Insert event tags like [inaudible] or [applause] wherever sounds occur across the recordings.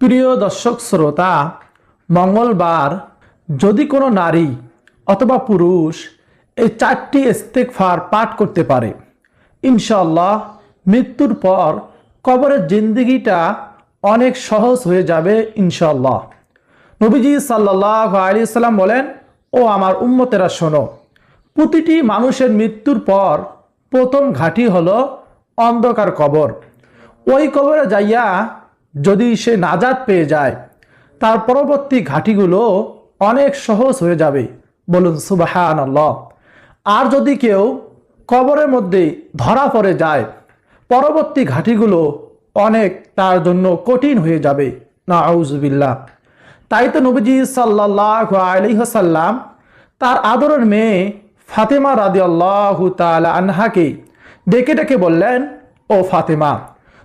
প্রিয় দর্শক শ্রোতা, মঙ্গলবার যদি কোনো নারী অথবা পুরুষ এই চারটি ইস্তেকফার পাঠ করতে পারে ইনশাল্লাহ মৃত্যুর পর কবরের জিন্দগিটা অনেক সহজ হয়ে যাবে ইনশাল্লাহ নবীজি সাল্লাহ আলি সাল্লাম বলেন, ও আমার উম্মতেরা, শোনো, প্রতিটি মানুষের মৃত্যুর পর প্রথম ঘাঁটি হলো অন্ধকার কবর। ওই কবরে যাইয়া যদি সে নাজাদ পেয়ে যায়, তার পরবর্তী ঘাঁটিগুলো অনেক সহজ হয়ে যাবে। বলুন সুবাহান আর যদি কেউ কবরের মধ্যে ধরা পড়ে যায়, পরবর্তী ঘাঁটিগুলো অনেক তার জন্য কঠিন হয়ে যাবে। না আউজবিল্লা তাই তো নবীজি সাল্লাহ আলহ্লাম তার আদরের মেয়ে ফাতেমা রাদি আল্লাহ তালা আনহাকে ডেকে ডেকে বললেন, ও ফাতেমা,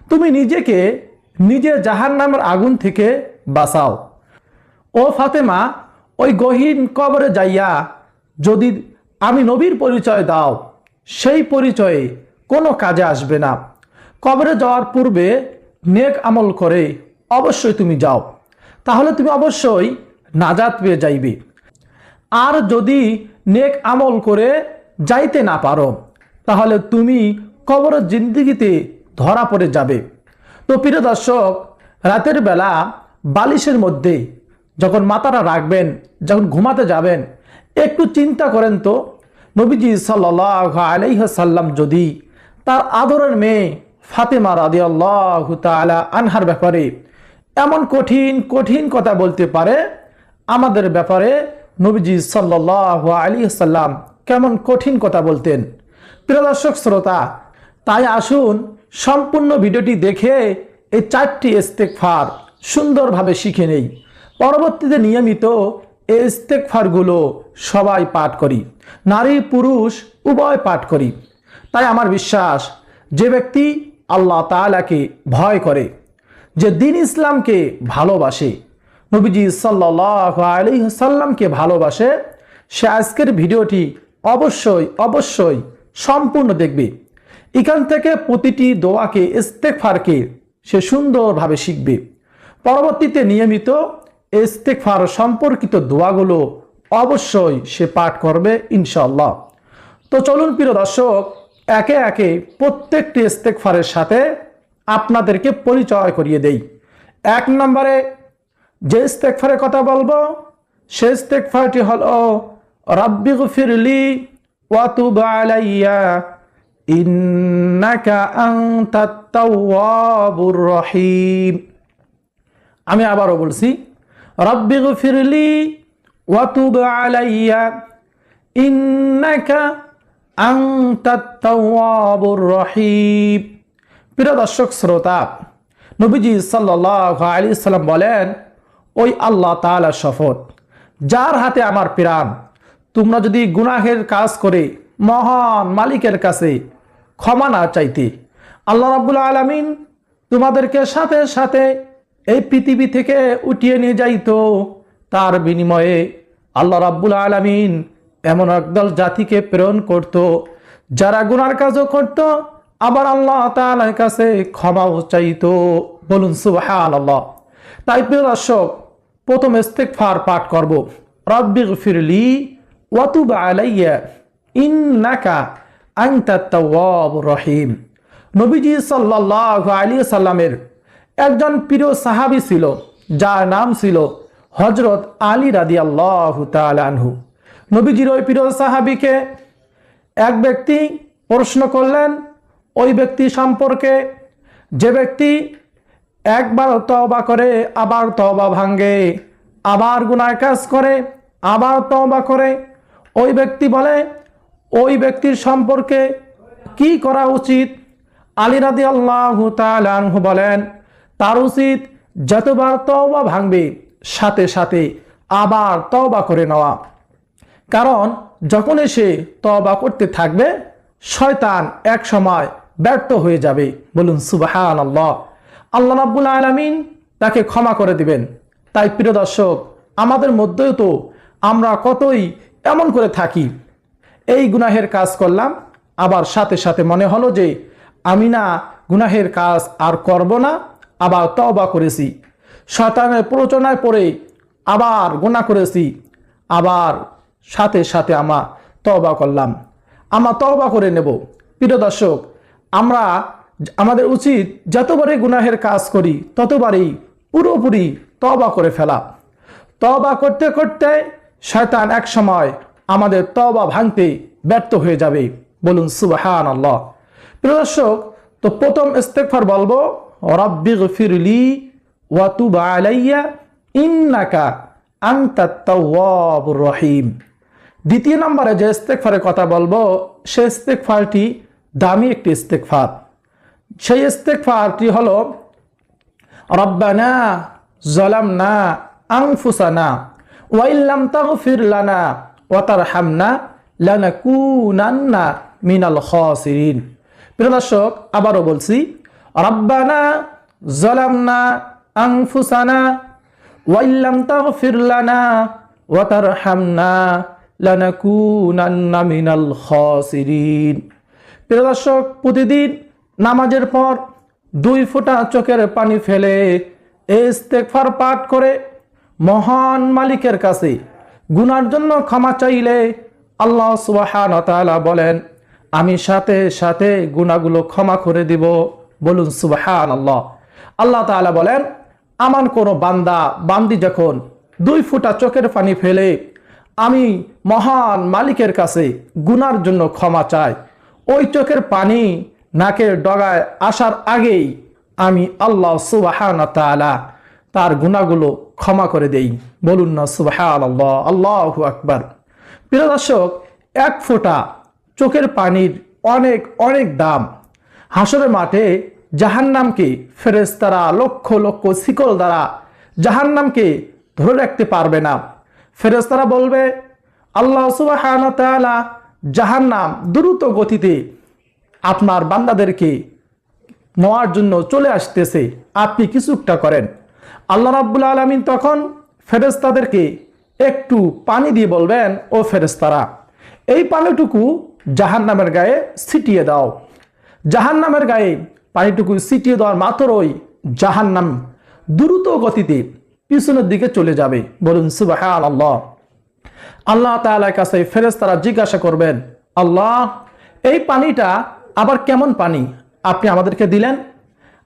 তুমি নিজেকে নিজের জাহান নামের আগুন থেকে বাঁচাও। ও ফাতেমা, ওই গহীন কবরে যাইয়া যদি আমি নবীর পরিচয় দাও, সেই পরিচয়ে কোনো কাজে আসবে না। কবরে যাওয়ার পূর্বে নেক আমল করে অবশ্যই তুমি যাও। তাহলে তুমি অবশ্যই নাজাত পেয়ে যাইবে। আর যদি নেক আমল করে যাইতে না পারো, তাহলে তুমি কবরের জিন্দিগিতে ধরা পড়ে যাবে। তো প্রিয় দর্শক, রাতের বেলা বালিশের মধ্যে যখন মাথাটা রাখবেন, যখন ঘুমাতে যাবেন, একটু চিন্তা করেন তো, নবীজি সাল্লাহ আলাইসাল্লাম যদি তার আদরের মেয়ে ফাতেমা রাদি আল্লাহ তালা আনহার ব্যাপারে এমন কঠিন কঠিন কথা বলতে পারে, আমাদের ব্যাপারে নবীজি সাল্লাহ আলী সাল্লাম কেমন কঠিন কথা বলতেন। প্রিয় দর্শক, শ্রোতা, তাই আসুন সম্পূর্ণ ভিডিওটি দেখে এই চারটি ইস্তেকফার সুন্দরভাবে শিখে নেই। পরবর্তীতে নিয়মিত এই ইস্তেকফারগুলো সবাই পাঠ করি। নারী, পুরুষ, উভয় পাঠ করি। তাই আমার বিশ্বাস, যে ব্যক্তি আল্লাহ তালাকে ভয় করে, যে দিন ইসলামকে ভালোবাসে, নবীজি সাল্লাহ আলী সাল্লামকে ভালোবাসে, সে আজকের ভিডিওটি অবশ্যই অবশ্যই সম্পূর্ণ দেখবে। এখান থেকে প্রতিটি দোয়াকে ইস্তেকফারকে সে সুন্দরভাবে শিখবে। পরবর্তীতে নিয়মিত ইস্তেকফার সম্পর্কিত দোয়াগুলো অবশ্যই সে পাঠ করবে ইনশাল্লাহ তো চলুন প্রিয় দর্শক, একে একে প্রত্যেকটি ইস্তেকফারের সাথে আপনাদেরকে পরিচয় করিয়ে দেই। এক নম্বরে যে ইস্তেকফারের কথা বলব, সে ইস্তেকফারটি হল, রব্বি গফিরলি ওয়াতুব আলাইয়া রহিম। আমি আবারও বলছি, রব্বি গফিরলি ওয়াতুব আলাইয়া, ইন্নাকা আনতাত তাওয়াবুর রহিম। প্রিয় দর্শক, শ্রোতা, নবীজি সাল্লাহ আলী সাল্লাম বলেন, ওই আল্লাহ তালা শপথ, যার হাতে আমার প্রাণ, তোমরা যদি গুনাহের কাজ করে মহান মালিকের কাছে ক্ষমা না চাইতে। আল্লাহ রাবুল আলমিন তোমাদেরকে সাথে সাথে এই পৃথিবী থেকে উঠিয়ে নিয়ে যাইতো। তার বিনিময়ে আল্লাহ রাব্বুল আলমিন এমন একদল জাতিকে প্রেরণ করত, যারা গুনার কাজও করত, আবার আল্লাহ তালার কাছে ক্ষমাও চাইতো। বলুন সুবাহান আল্লাহ তাই প্রিয় দর্শক, প্রথম ইস্তেকফার পাঠ করব। রব্বি ফিরলি ওয়াতুব আলাইয়া ইন্নাকা রহিম। নবীজি সাল্লাহ আলাইহি সাল্লামের একজন প্রিয় সাহাবী ছিল, যার নাম ছিল হজরত আলী রাদি আল্লাহ আনহু। নবীজির ওই প্রিয় সাহাবিকে এক ব্যক্তি প্রশ্ন করলেন, ওই ব্যক্তি সম্পর্কে যে ব্যক্তি একবার তবা করে, আবার তবা ভাঙ্গে আবার গুনার কাজ করে, আবার তবা করে, ওই ব্যক্তি বলে ওই ব্যক্তির সম্পর্কে কি করা উচিত? আলী রাদি আল্লাহ তালহু বলেন, তার উচিত যতবার তওবা ভাঙবে, সাথে সাথে আবার তওবা করে নেওয়া। কারণ যখন সে তওবা করতে থাকবে, শয়তান এক সময় ব্যর্থ হয়ে যাবে। বলুন সুবাহান আল্লাহ আল্লাহ রাব্বুল আলমিন তাকে ক্ষমা করে দিবেন। তাই প্রিয় দর্শক, আমাদের মধ্যেও তো আমরা কতই এমন করে থাকি এই গুনাহের কাজ করলাম, আবার সাথে সাথে মনে হলো যে আমি না গুনাহের কাজ আর করব না, আবার তওবা করেছি। শয়তানের প্ররোচনায় পড়ে আবার গুণা করেছি, আবার সাথে সাথে আমা তওবা করলাম। আমরা তওবা করে নেব। প্রিয় দর্শক, আমরা আমাদের উচিত যতবারই গুনাহের কাজ করি, ততবারই পুরোপুরি তওবা করে ফেলা। তওবা করতে করতে শয়তান এক সময় আমাদের তবা ভাঙতে ব্যর্থ হয়ে যাবে। বলুন সুবাহান আল্লাহ প্রিয় দর্শক, তো প্রথম ইস্তেকফার বলব, রব্বি গফিরলি ওয়াতুব আলাইয়া, ইন্নাকা আনতাত তাওয়াবুর রহিম। দ্বিতীয় নম্বরে যে ইস্তেকফারের কথা বলব, সেই ইস্তেকফারটি দামি একটি ইস্তেকফার সেই ইস্তেকফারটি হলো, রব্বানা জলামনা আনফুসানা ওয়াইল্লাম তাগফির লানা ওয়া তারহামনা লানাকুনান্না মিনাল খাসিরিন। প্রিয় দর্শক, আবারও বলছি, রব্বানা জলামনা আনফুসানা ওয়াইল্লাম তাগফির লানা ওয়া তারহামনা লানাকুনান্না মিনাল খাসিরিন। প্রিয় দর্শক, প্রতিদিন নামাজের পর দুই ফোঁটা চোখের পানি ফেলে ইস্তেগফার পাঠ করে মহান মালিকের কাছে গুনার জন্য ক্ষমা চাইলে আল্লাহ সুবাহান বলেন, আমি সাথে সাথে গুনাহগুলো ক্ষমা করে দিব। বলুন সুবাহান আল্লাহ আল্লাহ তাআলা বলেন, আমার কোনো বান্দা, বান্দি যখন দুই ফোঁটা চোখের পানি ফেলে, আমি মহান মালিকের কাছে গুনার জন্য ক্ষমা চাই। ওই চোখের পানি নাকের ডগায় আসার আগেই আমি আল্লাহ সুবাহান তাআলা তার গুণাগুলো ক্ষমা করে দেই। বলুন না সুবাহান আল্লাহ আল্লাহ আকবার। প্রিয় দর্শক, এক ফোঁটা চোখের পানির অনেক অনেক দাম। হাসরের মাঠে জাহান্নামকে ফেরেস্তারা লক্ষ লক্ষ শিকল দ্বারা জাহান্নামকে ধরে রাখতে পারবে না। ফেরেস্তারা বলবে, আল্লাহ তাআলা জাহান্নাম দ্রুত গতিতে আপনার বান্দাদেরকে নেওয়ার জন্য চলে আসতেছে। আপনি কিছুটা করেন। আল্লাহ রাব্বুল আলমিন তখন ফেরেস্তাদেরকে একটু পানি দিয়ে বলবেন, ও ফেরেস্তারা এই পানিটুকু জাহান নামের গায়ে ছিটিয়ে দাও। জাহান নামের গায়ে পানিটুকু ছিটিয়ে দেওয়ার মাত্রই জাহান নাম দ্রুত গতিতে পিছনের দিকে চলে যাবে। বলুন সুবাহ আল্লাহ আল্লাহ তাআলার কাছে ফেরেশতারা জিজ্ঞাসা করবেন, আল্লাহ, এই পানিটা আবার কেমন পানি আপনি আমাদেরকে দিলেন?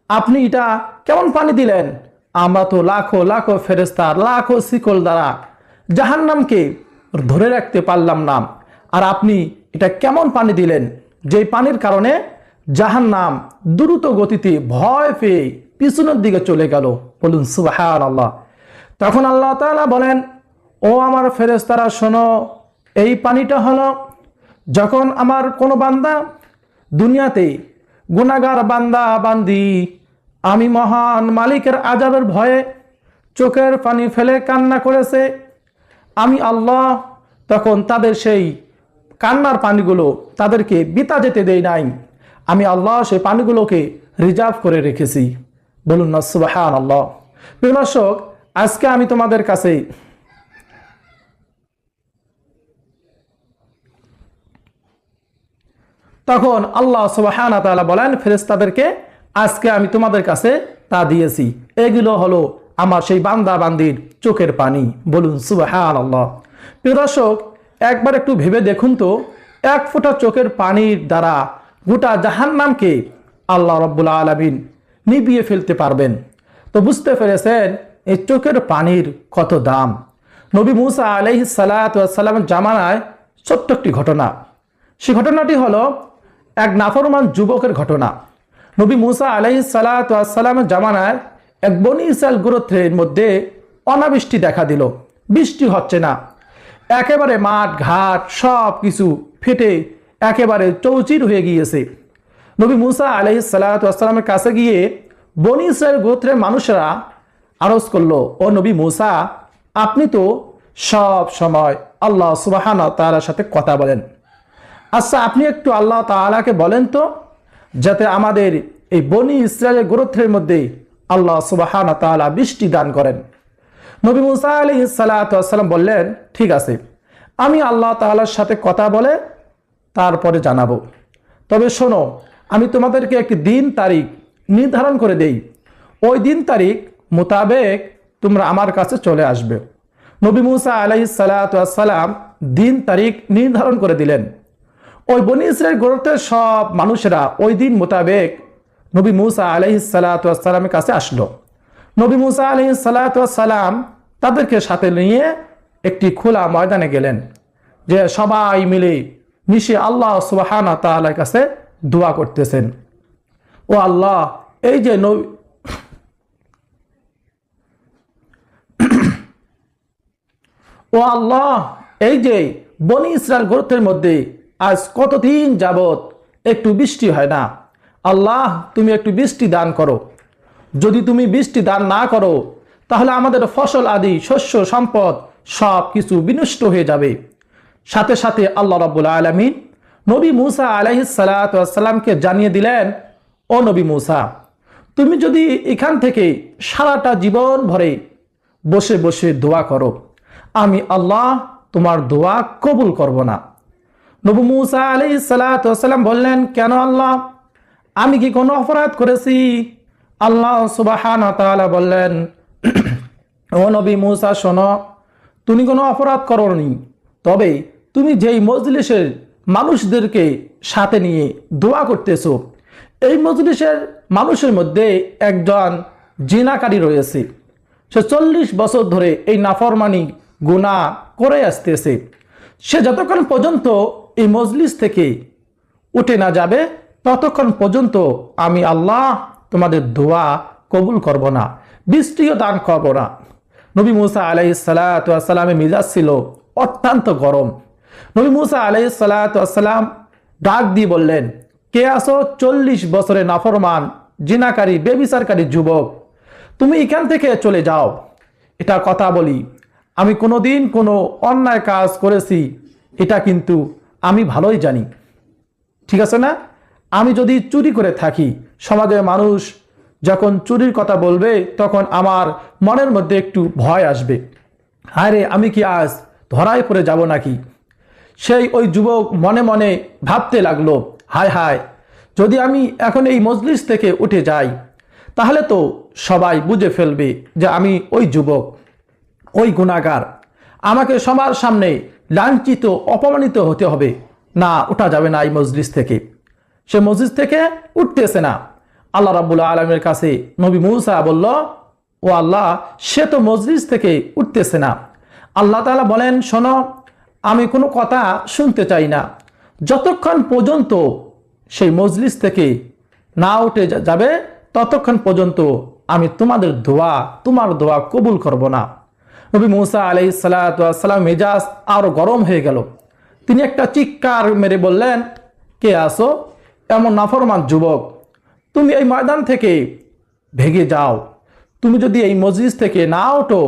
আপনি এটা কেমন পানি দিলেন? আমরা তো লাখো লাখো ফেরেস্তার লাখো শিকল দ্বারা জাহান্নামকে ধরে রাখতে পারলাম না। আর আপনি এটা কেমন পানি দিলেন? যেই পানির কারণে জাহান্নাম দ্রুত গতিতে ভয় পেয়ে পিছনের দিকে চলে গেল। বলুন সুবাহ আল্লাহ তখন আল্লাহ তাআলা বলেন, ও আমার ফেরেস্তারা শোনো, এই পানিটা হলো যখন আমার কোনো বান্দা দুনিয়াতে গুনাগার বান্দা বান্দি আমি মহান মালিকের আজাবের ভয়ে চোখের পানি ফেলে কান্না করেছে। আমি আল্লাহ তখন তাদের সেই কান্নার পানিগুলো তাদেরকে বিতা যেতে দেই নাই। আমি আল্লাহ সেই পানিগুলোকে রিজার্ভ করে রেখেছি। বলুন না সুবাহান আল্লাহ প্রিয় আজকে আমি তোমাদের কাছে তখন আল্লাহ সুবাহানা তাআলা বলেন, ফেরেশতাদেরকে আজকে আমি তোমাদের কাছে তা দিয়েছি। এগুলো হলো আমার সেই বান্দা বান্দির চোখের পানি। বলুন সুবাহান আল্লাহ প্রিয় দর্শক, একবার একটু ভেবে দেখুন তো, এক ফোঁটা চোখের পানির দ্বারা গোটা জাহান্নামকে আল্লাহ রব্বুল আলমিন নিবিয়ে ফেলতে পারবেন। তো বুঝতে পেরেছেন এই চোখের পানির কত দাম? নবী মুসা আলহ সালাতামের জামানায় ছোট্ট একটি ঘটনা। সে ঘটনাটি হলো এক নাফরমান যুবকের ঘটনা। নবী মুসা আলহ সালাতামের জামানায় এক বনি ইসরায়েল গোত্রের মধ্যে অনাবৃষ্টি দেখা দিল। বৃষ্টি হচ্ছে না। একেবারে মাঠ, ঘাট সব কিছু ফেটে একেবারে চৌচির হয়ে গিয়েছে। নবী মুসা আলহ সালাতামের কাছে গিয়ে বনি ইসরায়েল গোত্রের মানুষেরা আরজ করল, ও নবী মুসা, আপনি তো সব সময় আল্লাহ সুবাহান তালার সাথে কথা বলেন। আচ্ছা আপনি একটু আল্লাহ তালাকে বলেন তো। যাতে আমাদের এই বনি ইসরায়েলের গোত্রের মধ্যে আল্লাহ সুবাহান তালা বৃষ্টি দান করেন। নবী মুসা আলী সাল্লাম বললেন, ঠিক আছে, আমি আল্লাহ তালার সাথে কথা বলে তারপরে জানাব। তবে শোনো, আমি তোমাদেরকে একটি দিন তারিখ নির্ধারণ করে দেই। ওই দিন তারিখ মোতাবেক তোমরা আমার কাছে চলে আসবে। নবী মুসা আলাইহিস সালাম দিন তারিখ নির্ধারণ করে দিলেন। ওই বনি ইসরায়েল সব মানুষেরা ওই দিন মোতাবেক নবী মুসা আলাইহিস সালামের কাছে আসলো। নবী মুসা আলাইহিস সালাম তাদেরকে সাথে নিয়ে একটি খোলা ময়দানে গেলেন, যে সবাই মিলে মিশে আল্লাহ সুবাহানা তাআলার কাছে দোয়া করতেছেন। ও আল্লাহ, এই যে [coughs] ও আল্লাহ, এই যে বনি ইসরায়েল গোত্রের মধ্যে আজ কতদিন যাবত একটু বৃষ্টি হয় না? আল্লাহ, তুমি একটু বৃষ্টি দান করো। যদি তুমি বৃষ্টি দান না করো, তাহলে আমাদের ফসল আদি, শস্য, সম্পদ সব কিছু বিনষ্ট হয়ে যাবে। সাথে সাথে আল্লাহ রাবুল আলমিন নবী মুসা আলাইসালামকে জানিয়ে দিলেন, ও নবী মুসা, তুমি যদি এখান থেকে সারাটা জীবন ভরে বসে বসে দোয়া করো, আমি আল্লাহ তোমার দোয়া কবুল করব না। নবু মুসা আলি সালাম বললেন, কেন আল্লাহ? আমি কি কোনো অপরাধ করেছি? আল্লাহ সুবাহান বললেন, ও নবী মুসা, শোনো, তুমি কোনো অপরাধ করনি। তবে তুমি যেই মজলিসের মানুষদেরকে সাথে নিয়ে দোয়া করতেছো, এই মজলিসের মানুষের মধ্যে একজন জিনাকারী রয়েছে। সে চল্লিশ বছর ধরে এই নাফরমানি গুণা করে আসতেছে। সে যতক্ষণ পর্যন্ত এই মজলিস থেকে উঠে না যাবে, ততক্ষণ পর্যন্ত আমি আল্লাহ তোমাদের দোয়া কবুল করব না, বৃষ্টিও দান করব না। নবী মুসা আলাই সালাতামের মিজাজ ছিল অত্যন্ত গরম। নবী মুসা আলাই সালাতাম ডাক দিয়ে বললেন, কে আসো চল্লিশ বছরে নাফরমান, জিনাকারী, বেবিচারকারী যুবক, তুমি এখান থেকে চলে যাও। এটা কথা বলি, আমি কোনোদিন কোনো অন্যায় কাজ করেছি, এটা কিন্তু আমি ভালোই জানি। ঠিক আছে না? আমি যদি চুরি করে থাকি, সমাজের মানুষ যখন চুরির কথা বলবে, তখন আমার মনের মধ্যে একটু ভয় আসবে। হায় রে আমি কি আজ ধরায় পড়ে যাব নাকি? সেই ওই যুবক মনে মনে ভাবতে লাগল, হায় হায়, যদি আমি এখন এই মজলিস থেকে উঠে যাই, তাহলে তো সবাই বুঝে ফেলবে যে আমি ওই যুবক, ওই গুণাগার। আমাকে সবার সামনে লাঞ্ছিত, অপমানিত হতে হবে। না ওঠা যাবে না এই মজলিস থেকে। সে মসজিদ থেকে উঠতেছে না। আল্লাহ রাবুল্লাহ আলমের কাছে নবী মুসা বলল, ও আল্লাহ, সে তো মসজিদ থেকে উঠতেছে না। আল্লাহ তালা বলেন, শোনো, আমি কোনো কথা শুনতে চাই না। যতক্ষণ পর্যন্ত সেই মজলিস থেকে না উঠে যাবে, ততক্ষণ পর্যন্ত আমি তোমাদের দোয়া, তোমার দোয়া কবুল করব না। নবী মুসা আলাই সালাম মেজাজ আরও গরম হয়ে গেল। তিনি একটা চিৎকার মেরে বললেন, কে আসো এমন নাফরমান যুবক, তুমি এই ময়দান থেকে ভেগে যাও। তুমি যদি এই মসজিদ থেকে না ওঠো,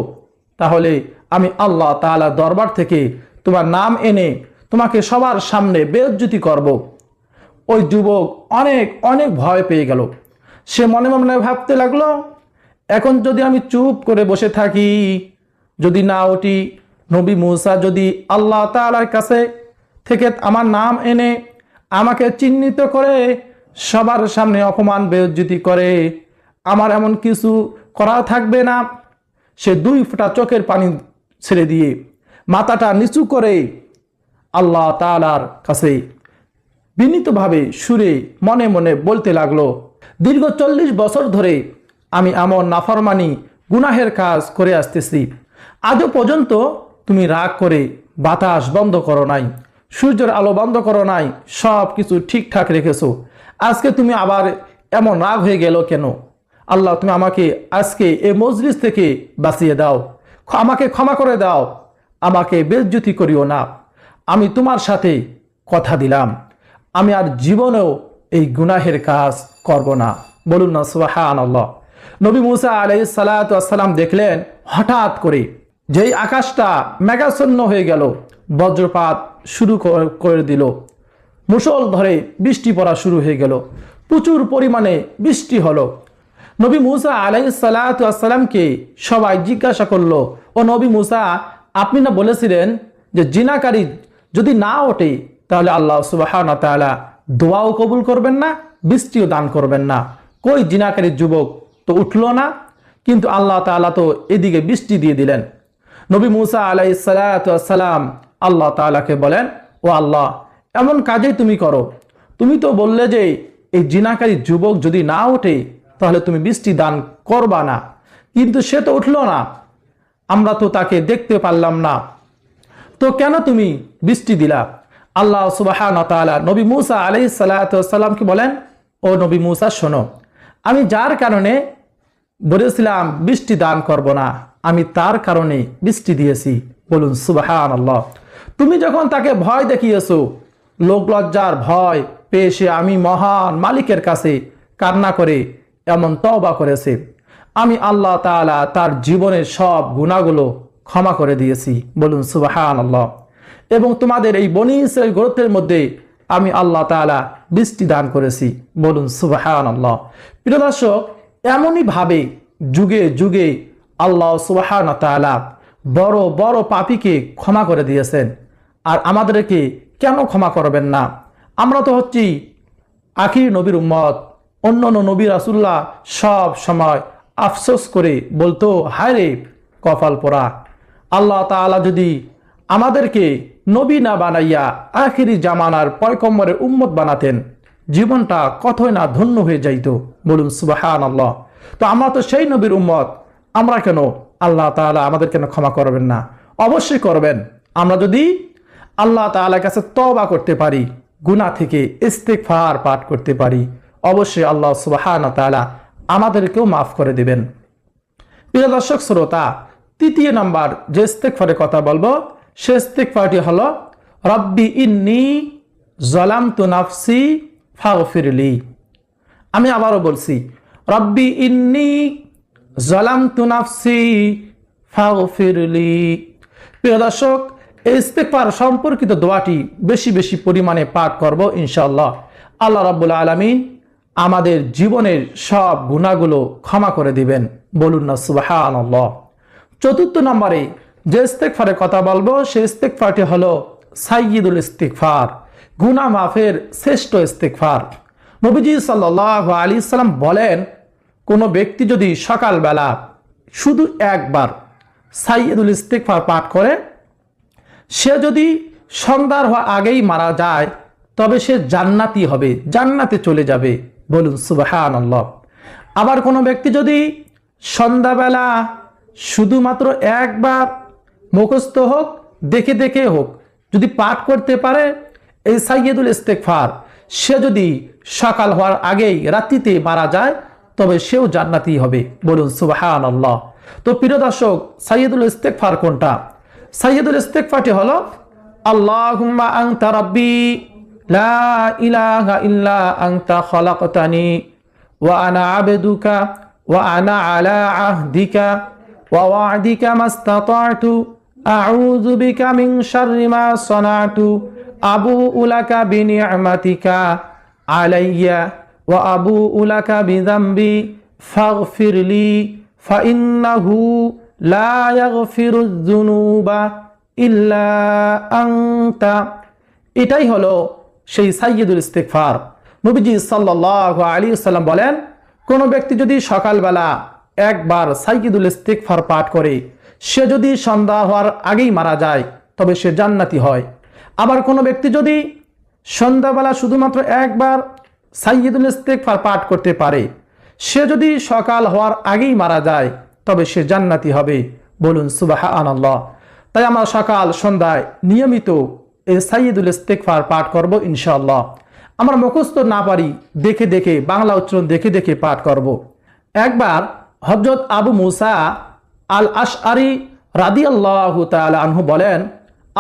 তাহলে আমি আল্লাহ তালা দরবার থেকে তোমার নাম এনে তোমাকে সবার সামনে বেজ্জুতি করব। ওই যুবক অনেক অনেক ভয় পেয়ে গেল। সে মনে মনে ভাবতে লাগল, এখন যদি আমি চুপ করে বসে থাকি যদি না ওটি নবী মুসা, যদি আল্লাহ তালার কাছে থেকে আমার নাম এনে আমাকে চিহ্নিত করে, সবার সামনে অপমান বেজ্জুতি করে, আমার এমন কিছু করা থাকবে না। সে দুই ফোঁটা চোখের পানি ছেড়ে দিয়ে মাথাটা নিচু করে আল্লাহ তালার কাছে বিনীতভাবে সুরে মনে মনে বলতে লাগল, দীর্ঘ চল্লিশ বছর ধরে আমি এমন নাফরমানি, গুনাহের কাজ করে আসতেছি। আজও পর্যন্ত তুমি রাগ করে বাতাস বন্ধ করো নাই, সূর্যের আলো বন্ধ করো নাই, সব কিছু ঠিকঠাক রেখেছো। আজকে তুমি আবার এমন রাগ হয়ে গেল কেন? আল্লাহ, তুমি আমাকে আজকে এ মজলিস থেকে বাঁচিয়ে দাও, আমাকে ক্ষমা করে দাও, আমাকে বেজ্জুতি করিও না। আমি তোমার সাথে কথা দিলাম, আমি আর জীবনেও এই গুনাহের কাজ করব না। বলুন না সুবাহান আল্লাহ নবী মুসা আলাই সালাতাম দেখলেন, হঠাৎ করে যেই আকাশটা মেঘাচ্ছন্ন হয়ে গেল, বজ্রপাত শুরু করে দিল। মুসল ধরে বৃষ্টি পড়া শুরু হয়ে গেল। প্রচুর পরিমাণে বৃষ্টি হলো। নবী মুসা আলাই সালাতামকে সবাই জিজ্ঞাসা করল, ও নবী মুসা, আপনি না বলেছিলেন যে জিনাকারী যদি না ওঠে, তাহলে আল্লাহ সুবাহ তালা দোয়াও কবুল করবেন না, বৃষ্টিও দান করবেন না। কই জিনাকারী যুবক তো উঠল না? কিন্তু আল্লাহ তাআলা তো এদিকে বৃষ্টি দিয়ে দিলেন। নবী মুসা আলাই সালাম আল্লাহ তাআলাকে বলেন, ও আল্লাহ, এমন কাজেই তুমি করো। তুমি তো বললে যে এই জিনাকারী যুবক যদি না ওঠে, তাহলে তুমি বৃষ্টি দান করবা না। কিন্তু সে তো উঠল না। আমরা তো তাকে দেখতে পারলাম না। তো কেন তুমি বৃষ্টি দিলা? আল্লাহ সুবাহ নবী মুসা আলাই সাল্লামকে বলেন, ও নবী মুসা, শোনো, আমি যার কারণে বলেছিলাম, বৃষ্টি দান করব না। আমি তার কারণে বৃষ্টি দিয়েছি। বলুন সুবাহান আল্লাহ তুমি যখন তাকে ভয় দেখিয়েছো, লোক লজ্জার ভয় পেয়ে সে আমি মহান মালিকের কাছে কান্না করে এমন তবা করেছে। আমি আল্লাহ তাআলা তার জীবনের সব গুণাগুলো ক্ষমা করে দিয়েছি। বলুন সুবাহান আল্লাহ এবং তোমাদের এই বনি ইসরায়েল গোত্রের মধ্যে আমি আল্লাহ তাআলা বৃষ্টি দান করেছি। বলুন সুবাহান আল্লাহ প্রিয় দর্শক এমনই ভাবে যুগে যুগে আল্লাহ সুবাহান বড় বড় পাপীকে ক্ষমা করে দিয়েছেন। আর আমাদেরকে কেন ক্ষমা করবেন না? আমরা তো হচ্ছি আখির নবীর উম্মত অন্য অন্য নবী রাসুল্লাহ সব সময় আফসোস করে বলতো হায় রে কপাল পোড়া। আল্লাহ তাআলা যদি আমাদেরকে নবী না বানাইয়া আখিরি জামানার পয়কম্বরের উম্মত বানাতেন জীবনটা কতই না ধন্য হয়ে যাইত। বলুন সুবাহান আল্লাহ তো আমরা তো সেই নবীর উম্মত, আমরা কেন আল্লাহ তাআলা আমাদের কেন ক্ষমা করবেন না? অবশ্যই করবেন। আমরা যদি আল্লাহ তাআলার কাছে তবা করতে পারি, গুনাহ থেকে ইস্তেকফার পাঠ করতে পারি, অবশ্যই আল্লাহ সুবাহান তাআলা আমাদেরকেও মাফ করে দিবেন। প্রিয় দর্শক, শ্রোতা, তৃতীয় নাম্বার যে ইস্তেকফারের কথা বলব সে ইস্তেকফারটি হলো, রব্বি ইন্নি জলাম তু নাফসি ফাগফিরলি আমি আবারও বলছি, রব্বি ইন্নি জলাম তু নাফসি ফাগফিরলি প্রিয় দর্শক ইস্তেকফার সম্পর্কিত দোয়াটি বেশি বেশি পরিমাণে পাঠ করব ইনশাআল্লাহ। আল্লাহ রাব্বুল আলামিন আমাদের জীবনের সব গুণাগুলো ক্ষমা করে দিবেন। বলুন না, সুবহানাল্লাহ। চতুর্থ নম্বরে যে ইস্তেকফারের কথা বলব, সেই ইস্তেকফারটি হলো সাইয়িদুল ইস্তেকফার গুনা মাফের শ্রেষ্ঠ ইস্তেকফার নবীজি সাল্লাহ আলী ইসলাম বলেন, কোনো ব্যক্তি যদি সকালবেলা শুধু একবার সাইয়দুল ইস্তেকফার পাঠ করে, সে যদি সন্ধ্যার হওয়া আগেই মারা যায়, তবে সে জান্নাতি হবে, জান্নাতে চলে যাবে বলুন সুবাহান আবার কোনো ব্যক্তি যদি সন্ধ্যাবেলা শুধুমাত্র একবার মুখস্থ হোক, দেখে দেখে হোক, যদি পাঠ করতে পারে এই সাইয়দুল ইস্তেকফার সে যদি সকাল হওয়ার আগেই রাত্রিতে মারা যায়, তবে সেও জান্নাতি হবে। বলুন সুবাহান আল্লাহ তো প্রিয় দর্শক, সাইয়দুল ইস্তেকফার কোনটা? সাইয়দুল ইস্তেকফারটি হলো আনতা রাব্বি, লা ইলাহা ইল্লা আনতা খলাকতানি, ওয়া আনা আবদুকা, ওয়া আনা আলা আবুউ লাকা বিনি'মাতিকা আলাইয়া ওয়া আবুউ লাকা বিযামবি ফাগফিরলি, ফাইন্নাহু লা ইয়াগফিরুয যুনুবা ইল্লা এটাই হলো সেই সাইয়্যিদুল ইস্তেগফার। নবীজি সাল্লাল্লাহু আলাইহি সাল্লাম বলেন, কোন ব্যক্তি যদি সকালবেলা একবার সাইয়্যিদুল ইস্তেগফার পাঠ করে, সে যদি সন্ধ্যা হওয়ার আগেই মারা যায়, তবে সে জান্নাতি হয়। আবার কোনো ব্যক্তি যদি সন্ধ্যাবেলা শুধুমাত্র একবার সাইয়্যিদুল ইস্তেগফার পাঠ করতে পারে, সে যদি সকাল হওয়ার আগেই মারা যায়, তবে সে জান্নাতি হবে। বলুন সুবাহ আনাল্লাহ তাই আমরা সকাল, সন্ধ্যায় নিয়মিত এই সাইয়দুল ইস্তেকফার পাঠ করব ইনশাআল্লাহ। আমরা মুখস্থ না পারি, দেখে দেখে, বাংলা উচ্চারণ দেখে দেখে পাঠ করব। একবার হজরত আবু মুসা আল আশ আরি রাদি আল্লাহ আনহু বলেন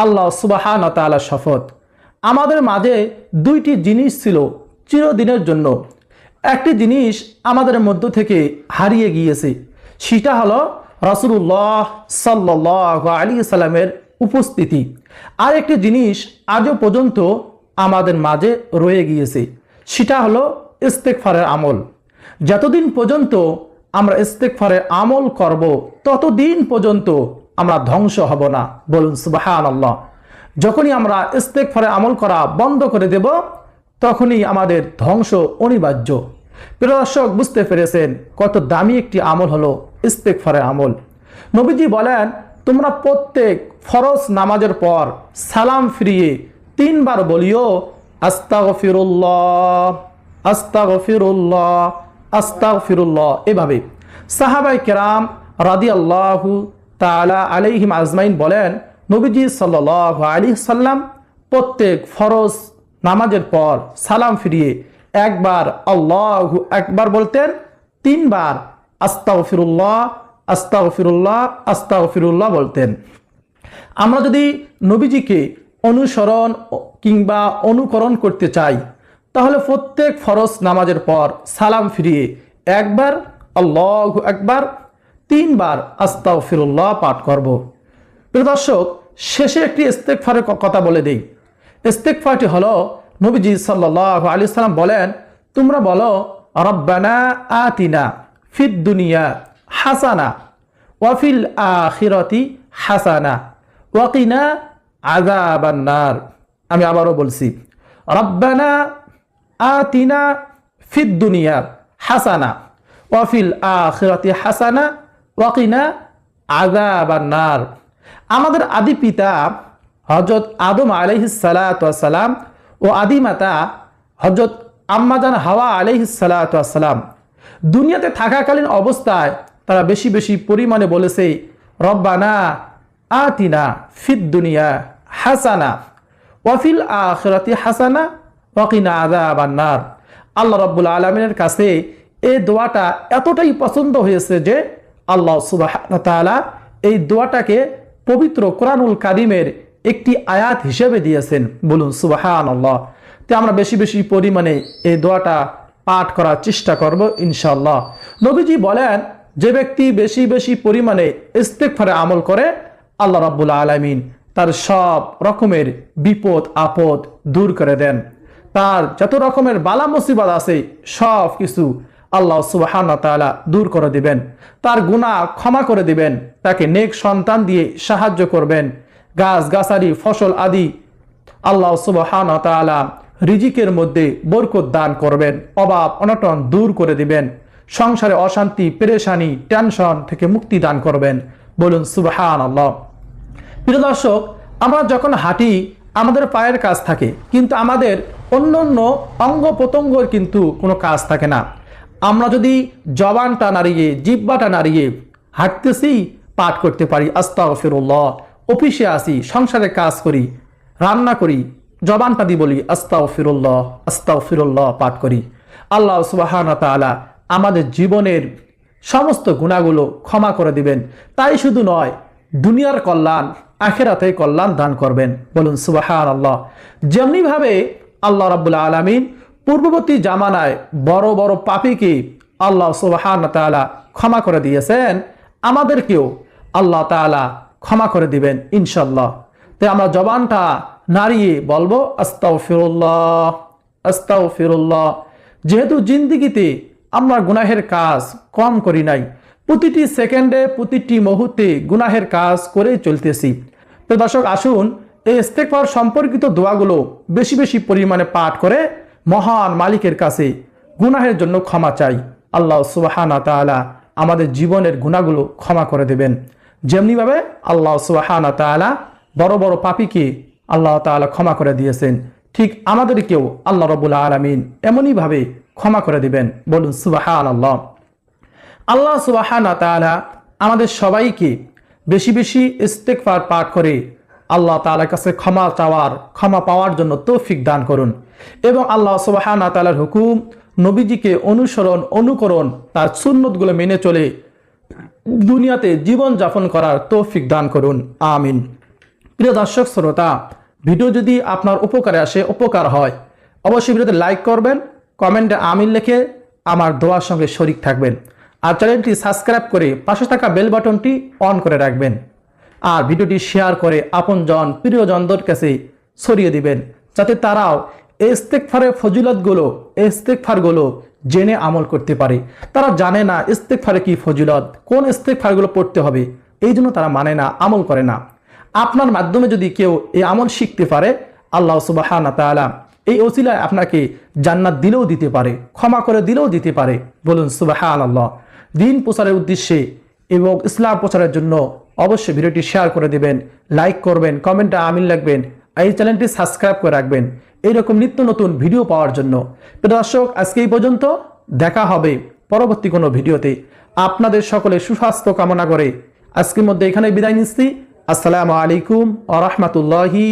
আল্লাহ সুবাহান তালা শপথ। আমাদের মাঝে দুইটি জিনিস ছিল চিরদিনের জন্য। একটি জিনিস আমাদের মধ্য থেকে হারিয়ে গিয়েছে, সেটা হলো রসুল্লাহ সাল্লাহ আলী সাল্লামের উপস্থিতি। আর একটি জিনিস আজও পর্যন্ত আমাদের মাঝে রয়ে গিয়েছে, সেটা হলো ইস্তেকফারের আমল। যতদিন পর্যন্ত আমরা ইস্তেকফারের আমল করব, ততদিন পর্যন্ত আমরা ধ্বংস হব না। বলুন সুবাহান আল্লাহ যখনই আমরা ইস্তেকফারে আমল করা বন্ধ করে দেব, তখনই আমাদের ধ্বংস অনিবার্য। প্রিয় দর্শক, বুঝতে পেরেছেন কত দামি একটি আমল হলো ইস্তেকফারের আমল। নবীজি বলেন, তোমরা প্রত্যেক ফরজ নামাজের পর সালাম ফিরিয়ে তিনবার বলিও, আস্তাগফিরুল্লাহ আস্তাগফিরুল্লাহ আস্তাগফিরুল্লাহ। এভাবে সাহাবাই কেরাম রাদি আল্লাহু তালা আলাইহিম আজমাইন বলেন, নবীজি সাল্লাহ আলী সাল্লাম প্রত্যেক ফরজ নামাজের পর সালাম ফিরিয়ে একবার আল্লাহু একবার বলতেন, তিনবার আস্তাগফিরুল্লাহ আস্তাগফিরুল্লাহ আস্তাগফিরুল্লাহ বলতেন। আমরা যদি নবীজিকে অনুসরণ কিংবা অনুকরণ করতে চাই, তাহলে প্রত্যেক ফরজ নামাজের পর সালাম ফিরিয়ে একবার আল্লাহ একবার তিনবার আস্তাগফিরুল্লাহ পাঠ করব। প্রিয় দর্শক শেষে একটি ইস্তেকফারের কথা বলে দিই। ইস্তেকফারটি হলো নবীজি সাল্লাহ আলি সাল্লাম বলেন, তোমরা বলো, রব্বানা আতিনা ফিদ দুনিয়া হাসানা ওয়াফিল আখিরতি হাসানা ওয়াকিনা আযাবান্নার আমি আবারও বলছি, রব্বানা আতিনা ফিদ দুনিয়া হাসানা ওয়াফিল আখিরতি হাসানা ওয়াকিনা আযাবান্নার। আমাদের আদি পিতা হজরত আদম আলাইহিসালাম ও আদি মাতা হজরত আম্মাজান হাওয়া আলাইহিসালাম দুনিয়াতে থাকাকালীন অবস্থায় তারা বেশি বেশি পরিমাণে বলেছে, রব্বানা আতিনা ফিদ দুনিয়া হাসানা ওয়াফিল আখিরাতি হাসানা ওয়াকিনা আদা আযাবান্নার। আল্লাহ রাব্বুল আলামিনের কাছে এই দোয়াটা এতটাই পছন্দ হয়েছে যে আল্লাহ তাআলা এই দোয়াটাকে পবিত্র কোরআনুল কারিমের একটি আয়াত হিসেবে দিয়েছেন। বলুন, সুবহানাল্লাহ। তে আমরা বেশি বেশি পরিমাণে এই দোয়াটা পাঠ করার চেষ্টা করব ইনশাল্লাহ নবীজি বলেন, যে ব্যক্তি বেশি বেশি পরিমাণে ইস্তেগফারে আমল করে, আল্লাহ রাব্বুল আলামিন তার সব রকমের বিপদ, আপদ দূর করে দেন। তার যত রকমের বালা মুসিবত আছে সব কিছু আল্লাহ সুবাহান তাআলা দূর করে দিবেন। তার গুনাহ ক্ষমা করে দিবেন। তাকে নেক সন্তান দিয়ে সাহায্য করবেন। গাছ গাছারি ফসল আদি আল্লাহ সুবাহান তাআলা রিজিকের মধ্যে বরকত দান করবেন। অভাব, অনটন দূর করে দিবেন। সংসারে অশান্তি, পেরেশানি, টেনশন থেকে মুক্তি দান করবেন। বলুন সুবাহান আল্লাহ প্রিয় দর্শক, আমরা যখন হাঁটি, আমাদের পায়ের কাজ থাকে, কিন্তু আমাদের অন্য অন্য অঙ্গ প্রত্যঙ্গর কিন্তু কোনো কাজ থাকে না। আমরা যদি জবানটা নাড়িয়ে জিব্বাটা নাড়িয়ে হাঁটতেছি, পাঠ করতে পারি, আস্তাগফিরুল্লাহ, অফিসে আসি, সংসারে কাজ করি, রান্না করি, জবানটা দিয়ে বলি, আস্তাগফিরুল্লাহ আস্তাগফিরুল্লাহ পাঠ করি। আল্লাহ সুবাহানা তাআলা আমাদের জীবনের সমস্ত গুণাগুলো ক্ষমা করে দিবেন। তাই শুধু নয়, দুনিয়ার কল্যাণ আখেরাতে কল্যাণ দান করবেন। বলুন সুবাহান আল্লাহ যেমনিভাবে আল্লাহ রাবুল্লাহ আলমিন পূর্ববর্তী জামানায় বড় বড় পাপীকে আল্লাহ সুবাহান তাআলা ক্ষমা করে দিয়েছেন? আমাদেরকেও আল্লাহ তাআলা ক্ষমা করে দিবেন ইনশাল্লাহ তাই আমরা জবানটা নাড়িয়ে বলব আস্তাও ফিরুল্লাহ আস্তাও ফিরুল্লাহ যেহেতু জিন্দিগিতে আমরা গুনাহের কাজ কম করি নাই, প্রতিটি সেকেন্ডে, প্রতিটি মুহূর্তে গুনাহের কাজ করে চলতেছি। তো দর্শক, আসুন এই ইস্তেকবার সম্পর্কিত দোয়াগুলো বেশি বেশি পরিমাণে পাঠ করে মহান মালিকের কাছে গুনাহের জন্য ক্ষমা চাই। আল্লাহ সুবাহানা তাআলা আমাদের জীবনের গুণাগুলো ক্ষমা করে দেবেন। যেমনিভাবে আল্লাহ সুবাহানা তাআলা বড় বড় পাপীকে আল্লাহ তাআলা ক্ষমা করে দিয়েছেন, ঠিক আমাদেরকেও আল্লাহ রবুল আলমিন এমনইভাবে ক্ষমা করে দিবেন। বলুন সুবাহান আল্লাহ আল্লাহ সুবাহানা তাআলা আমাদের সবাইকে বেশি বেশি ইস্তেকফার পাঠ করে আল্লাহ তাআলার কাছে ক্ষমা চাওয়ার, ক্ষমা পাওয়ার জন্য তৌফিক দান করুন। এবং আল্লাহ সুবাহানা তাআলার হুকুম, নবীজিকে অনুসরণ, অনুকরণ, তার সুন্নতগুলো মেনে চলে দুনিয়াতে জীবন যাপন করার তৌফিক দান করুন। আমিন। প্রিয় দর্শক, শ্রোতা, ভিডিও যদি আপনার উপকারে আসে, উপকার হয়, অবশ্যই ভিডিওতে লাইক করবেন, কমেন্টে আমিন লিখে আমার দোয়ার সঙ্গে শরিক থাকবেন। আর চ্যানেলটি সাবস্ক্রাইব করে পাশে থাকা বেল বাটনটি অন করে রাখবেন। আর ভিডিওটি শেয়ার করে আপনজন প্রিয়জনদের কাছে ছড়িয়ে দিবেন, যাতে তারাও ইস্তেকফারের ফজিলতগুলো, ইস্তেকফারগুলো জেনে আমল করতে পারে। তারা জানে না ইস্তেকফারে কি ফজিলত, কোন ইস্তেকফারগুলো পড়তে হবে, এই জন্য তারা মানে না, আমল করে না। আপনার মাধ্যমে যদি কেউ এই আমল শিখতে পারে, আল্লাহ সুবাহানা তাআলা এই ওসিলায় আপনাকে জান্নাত দিলেও দিতে পারে, ক্ষমা করে দিলেও দিতে পারে। বলুন সুবাহ আল্লাহ দিন প্রচারের উদ্দেশ্যে এবং ইসলাম প্রচারের জন্য অবশ্যই ভিডিওটি শেয়ার করে দিবেন লাইক করবেন কমেন্টে আমিন লাগবেন এই চ্যানেলটি সাবস্ক্রাইব করে রাখবেন। এইরকম নিত্য নতুন ভিডিও পাওয়ার জন্য। দর্শক, আজকে এই পর্যন্ত দেখা হবে পরবর্তী কোনো ভিডিওতে। আপনাদের সকলে সুস্বাস্থ্য কামনা করে আজকের মধ্যে এখানে বিদায় নিচ্ছি। আসসালামু আলাইকুম আ রহমতুল্লাহি